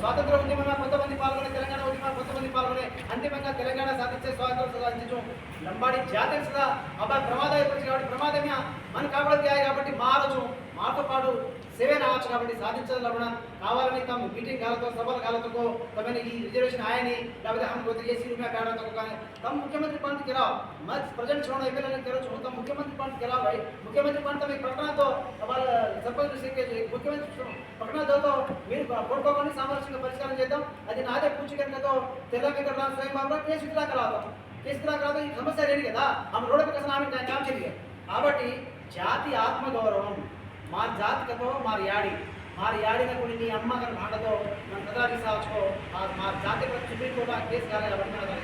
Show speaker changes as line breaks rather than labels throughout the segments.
స్వాతంత్ర ఉద్యమంలో కొంతమంది పాల్గొనే తెలంగాణ ఉద్యమంలో కొంతమంది పాల్గొనే అంతిమంగా తెలంగాణ సాధించే స్వాతంత్రం సాధించు లంబాడి జాతర సదా అబ్బా ప్రమాదం ఏర్పడింది కాబట్టి ప్రమాదమే మన కాబట్టి కాబట్టి మారచ్చు మాతో పాటు సేవేన ఆవచ్చు కాబట్టి సాధించదు లభణ కావాలని తమ మీటింగ్ కాలతో సభల కాలతో తమని ఈ రిజర్వేషన్ ఆయని లేకపోతే हम को ये सीट में बैठा तो का तम मुख्यमंत्री पंत गिराओ मैं प्रेजेंट छोड़ो एमएलए ने करो छोड़ो तम मुख्यमंत्री पंत गिराओ भाई मुख्यमंत्री पंत में प्रकरण तो हमारा ముఖ్యమైన పట్టణాలు చదువుతాం మీరు పడుకోకుండా సామరస్యంగా పరిష్కారం చేద్దాం. అది నాదే పూచికరణతో తెలంగాణ స్వయం బాబు కేసు దాకా రావడం కేసు దాకా రావడం ఈ సమస్య లేదు కదా. ఆమె రోడ్డు ప్రకాశం ఆమె కామ్ చెయ్యాలి కాబట్టి జాతి ఆత్మగౌరవం మా జాతికతో మా యాడి. మా యాడిన కొన్ని నీ అమ్మ గారి మాటతో మనం ప్రధాని సాచో మా జాతి సుప్రీంకోర్టు ఆ కేసు కాలేదు కాబట్టి మనం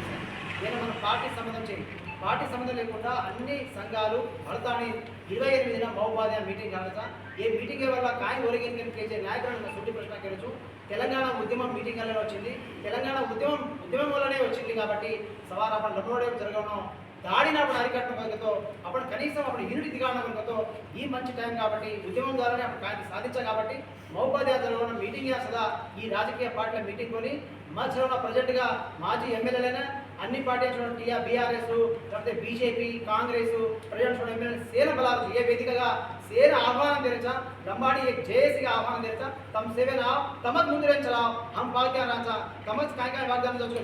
నేను మన పార్టీ సంబంధం చేయండి పార్టీ సంబంధం లేకుండా అన్ని సంఘాలు భరతాని ఇరవై ఎనిమిదిన మహోపాధ్యాయ మీటింగ్ కలగ ఈ మీటింగ్ వల్ల కాయ ఒరిగిన చేసే నాయకులను సుట్టి ప్రశ్న కలిచు తెలంగాణ ఉద్యమం మీటింగ్ వల్లనే వచ్చింది. తెలంగాణ ఉద్యమం ఉద్యమం వల్లనే వచ్చింది కాబట్టి సవార్ అప్పుడు జరగడం దాడిని అప్పుడు అరికట్టడం కొరకతో అప్పుడు కనీసం అప్పుడు యూనిటీ దిగాడడం కొరకతో ఈ మంచి టైం కాబట్టి ఉద్యమం ద్వారానే అప్పుడు కాంతి సాధించాం కాబట్టి మహోపాధ్యాయ జరగడం మీటింగ్ సదా ఈ రాజకీయ పార్టీల మీటింగ్ కొని మధ్యలో ప్రజెంట్గా మాజీ ఎమ్మెల్యేలైనా అన్ని పార్టీలు టీఆర్ బీఆర్ఎస్ లేకపోతే బీజేపీ కాంగ్రెస్ ప్రజెంట్ చూడండి ఎమ్మెల్యే సేన బలాలు ఏ వేదికగా సేన ఆహ్వానం తెరచా లంబాడి एक జేఏసీగా ఆహ్వానం తెరచా తమ సేవన తమకు ముందు రెంచలా హం పాల్కే రాచా తమకు కాయ కాయ వాగ్దానం చేసుకో